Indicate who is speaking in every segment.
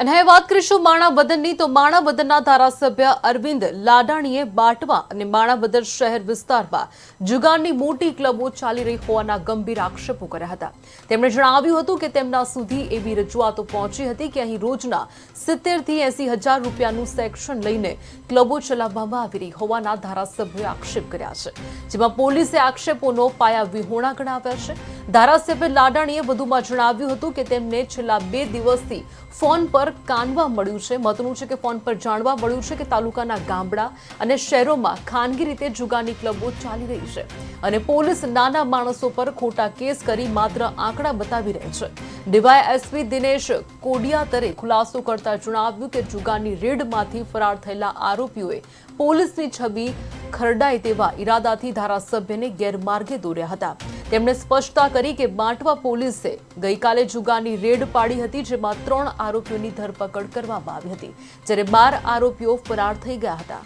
Speaker 1: અને હવે વાત કરીશું માણાવદનની. તો માણાવદનના ધારાસભ્ય અરવિંદ લાડાણીએ બાટવા અને માણાવદન શહેર વિસ્તારમાં જુગારની મોટી ક્લબો ચાલી રહી હોવાના ગંભીર આક્ષેપો કર્યા હતા. તેમણે જણાવ્યું હતું કે તેમના સુધી એવી રજૂઆતો પહોંચી હતી કે અહીં રોજના સિત્તેરથી એસી હજાર રૂપિયાનું સેક્શન લઈને ક્લબો ચલાવવામાં આવી રહી હોવાના ધારાસભ્યોએ આક્ષેપ કર્યા છે, જેમાં પોલીસે આક્ષેપોનો પાયા વિહોણા ગણાવ્યા છે. ધારાસભ્ય લાડાણીએ વધુમાં જણાવ્યું હતું કે તેમને છેલ્લા બે દિવસથી ફોન પર કાનવા મળ્યું છે. મહત્વનું છે કે ફોન પર જાણવા મળ્યું છે કે તાલુકાના ગામડા અને શહેરોમાં ખાનગી રીતે જુગાની ક્લબો ચાલી રહી છે અને પોલીસ નાના માણસો પર ખોટા કેસ કરી માત્ર આંકડા બતાવી રહી છે. ડીવાય એસપી દિનેશ કોડિયાતરે ખુલાસો કરતા જણાવ્યું કે જુગાની રેડમાંથી ફરાર થયેલા આરોપીઓએ પોલીસની છબી ખરડાય તેવા ઈરાદાથી ધારાસભ્યને ગેરમાર્ગે દોર્યા હતા. તેમણે સ્પષ્ટતા કરી કે બાંટવા પોલીસે ગઈકાલે જુગારની રેડ પાડી હતી, જેમાં ત્રણ આરોપીઓની ધરપકડ કરવામાં આવી હતી, જ્યારે બાર આરોપીઓ ફરાર થઈ ગયા હતા.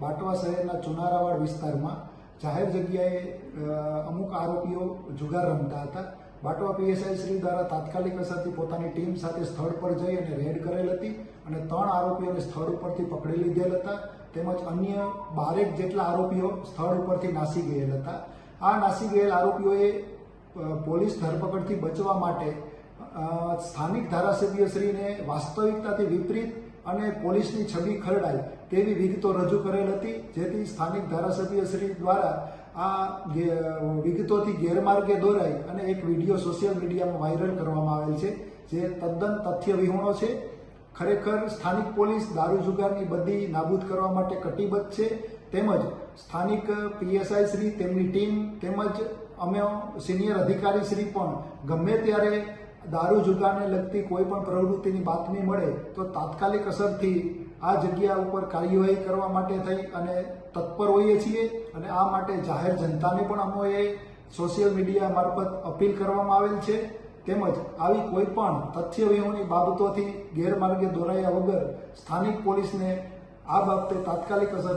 Speaker 2: બાટવા શહેરના ચુનારાવાડ વિસ્તારમાં જાહેર જગ્યાએ અમુક આરોપીઓ જુગાર રમતા હતા. બાટવા પીએસઆઈ શ્રી દ્વારા તાત્કાલિક અસરથી પોતાની ટીમ સાથે સ્થળ પર જઈ અને રેડ કરેલ હતી અને ત્રણ આરોપીઓને સ્થળ ઉપરથી પકડી લીધેલ હતા. તેમજ અન્ય બારેક જેટલા આરોપીઓ સ્થળ ઉપરથી નાસી ગયેલ હતા. આ નાસી ગયેલ આરોપીઓએ પોલીસ ધરપકડથી બચવા માટે સ્થાનિક ધારાસભ્યશ્રીને વાસ્તવિકતાથી વિપરીત અને પોલીસની છબી ખરડાય તેવી વિગતો રજૂ કરેલ હતી. જેથી સ્થાનિક ધારાસભ્યશ્રી દ્વારા આ વિગતોથી ગેરમાર્ગે દોરાઈ અને એક વીડિયો સોશિયલ મીડિયામાં વાયરલ કરવામાં આવેલ છે, જે તદ્દન તથ્ય વિહોણો છે. ખરેખર સ્થાનિક પોલીસ દારૂ જુગારની બધી નાબૂદ કરવા માટે કટિબદ્ધ છે. તેમજ સ્થાનિક પીએસઆઈ શ્રી, તેમની ટીમ તેમજ અમે સિનિયર અધિકારી શ્રી પણ ગમે ત્યારે દારૂ જુગારને લગતી કોઈ પણ પ્રવૃત્તિની બાતમી મળે તો તાત્કાલિક અસરથી આ જગ્યા ઉપર કાર્યવાહી કરવા માટે થઈ અને તત્પર હોઈએ છીએ અને આ માટે જાહેર જનતાને પણ અમોએ સોશિયલ મીડિયા મારફત અપીલ કરવામાં આવેલ છે. તેમજ આવી કોઈ પણ તથ્ય બાબતોથી ગેરમાર્ગે દોરાયા વગર સ્થાનિક પોલીસને આ બાબતે તાત્કાલિક અસર